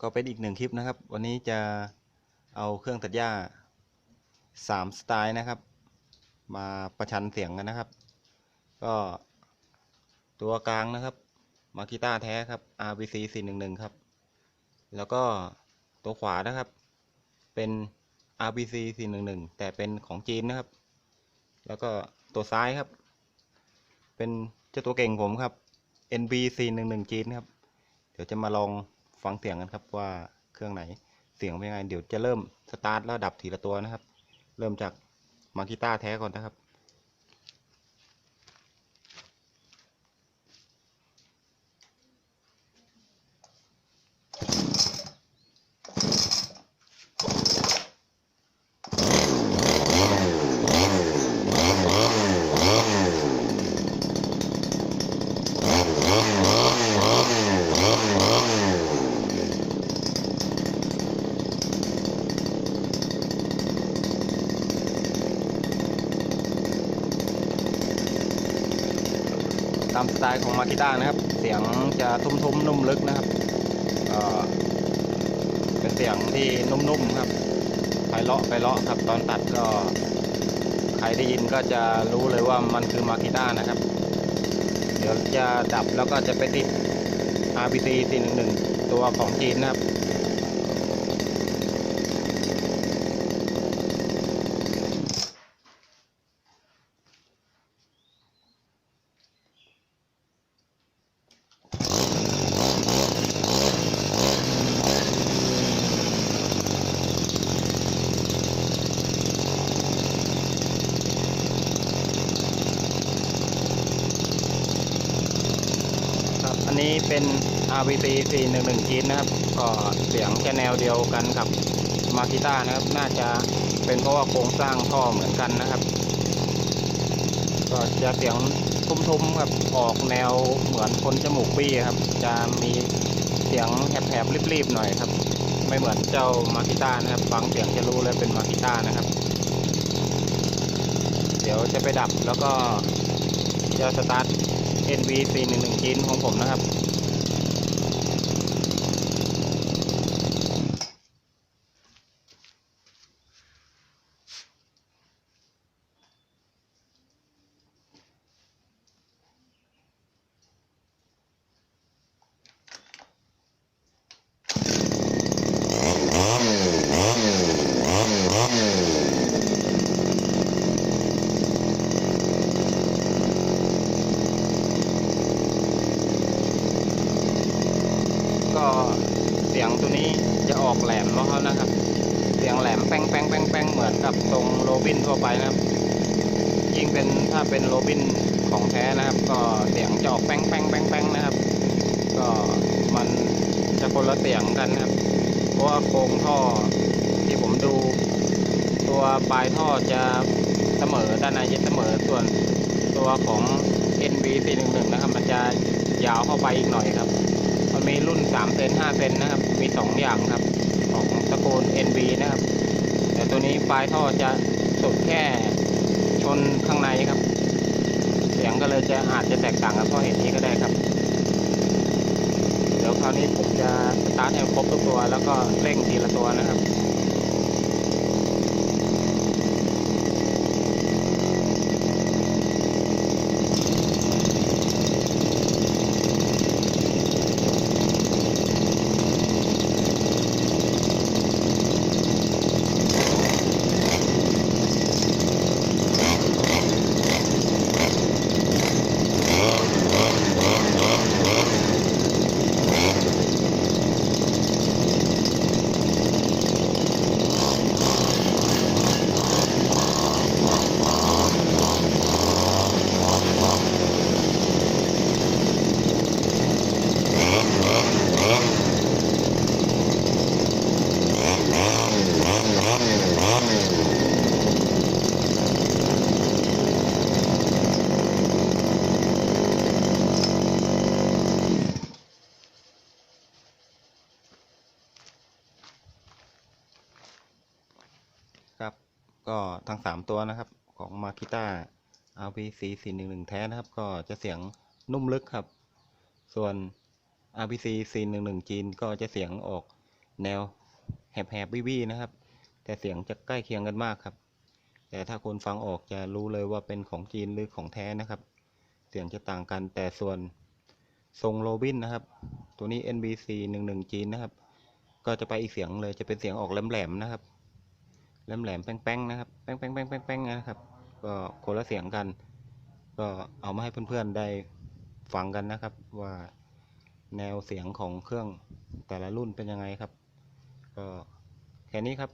ก็เป็นอีกหนึ่งคลิปนะครับ วันนี้จะเอาเครื่องตัดหญ้าสามสไตล์นะครับ มาประชันเสียงกันนะครับ ก็ตัวกลางนะครับมากีต้าแท้ครับ RBC 411 ครับ แล้วก็ตัวขวานะครับ เป็น RBC 411 แต่เป็นของจีนนะครับ แล้วก็ตัวซ้ายครับ เป็นเจ้าตัวเก่งผมครับ NB 411 จีนครับ เดี๋ยวจะมาลอง ฟังเสียงกันครับว่าเครื่องไหนเสียงเป็นยังไง เดี๋ยวจะเริ่มสตาร์ทแล้วดับทีละตัวนะครับ เริ่มจากมากีต้าแท้ก่อนนะครับ ตามสไตล์ของมากิต้านะครับ เสียงจะทุ้มๆนุ่มลึกนะครับเป็นเสียงที่นุ่มๆครับไพเราะไพเราะครับ ตอนตัดก็ใครได้ยินก็จะรู้เลยว่ามันคือมากิต้านะครับ เดี๋ยวจะดับแล้วก็จะไปติด RBC 411 ตัวของจีนนะครับ นนี้เป็น RBC 411จีนนะครับ ก็เสียงจะแนวเดียวกันกับมากิต้านะครับ น่าจะเป็นเพราะว่าโครงสร้างท่อเหมือนกันนะครับ ก็จะเสียงทุ้มๆครับออกแนวเหมือนคนจมูกปี้ครับ จะมีเสียงแหบๆรีบๆหน่อยครับ ไม่เหมือนเจ้ามากิต้านะครับ ฟังเสียงจะรู้เลยเป็นมากิต้านะครับ เดี๋ยวจะไปดับแล้วก็จะสตาร์ท NV 411 จีนของผมนะครับ ก็เสียงตัวนี้จะออกแหลมของเขานะครับ เสียงแหลมแป้งแป้งแป้งแป้งเหมือนกับทรงโรบินทั่วไปนะครับ ยิ่งเป็นถ้าเป็นโรบินของแท้นะครับ ก็เสียงจะออกแป้งแป้งแป้งแป้งนะครับ ก็มันจะคนละเสียงกันนะครับ เพราะว่าโครงท่อที่ผมดู ตัวปลายท่อจะเสมอด้านในจะเสมอส่วนตัวของ NV 411 นะครับ มันจะยาวเข้าไปอีกหน่อยครับ มันมีรุ่น 3เซน5เซนนะครับ มี 2 อย่างครับ ของตระกูล NB นะครับ แต่ตัวนี้ปลายท่อจะสุดแค่ชนข้างในครับ เสียงก็เลยจะอาจจะแตกต่างกับท่อเห็นนี้ก็ได้ครับ เดี๋ยวคราวนี้ผมจะสตาร์ทให้ครบทุกตัว แล้วก็เร่งทีละตัวนะครับ ครับ ก็ทั้งสามตัวนะครับของมาคิต้า RPC 411 แท้นะครับ ก็จะเสียงนุ่มลึกครับ ส่วน RPC 411 จีนก็จะเสียงออกแนวแหบๆบี้ๆนะครับ แต่เสียงจะใกล้เคียงกันมากครับ แต่ถ้าคนฟังออกจะรู้เลยว่าเป็นของจีนหรือของแท้นะครับ เสียงจะต่างกันแต่ส่วนทรงโรบินนะครับ ตัวนี้ NBC 11 จีนนะครับ ก็จะไปอีกเสียงเลยจะเป็นเสียงออกแหลมๆนะครับ แหลมๆแป้งๆนะครับ แป้งๆๆๆๆนะครับ ก็คนละเสียงกัน ก็เอามาให้เพื่อนๆได้ฟังกันนะครับ ว่าแนวเสียงของเครื่องแต่ละรุ่นเป็นยังไงครับ ก็แค่นี้ครับ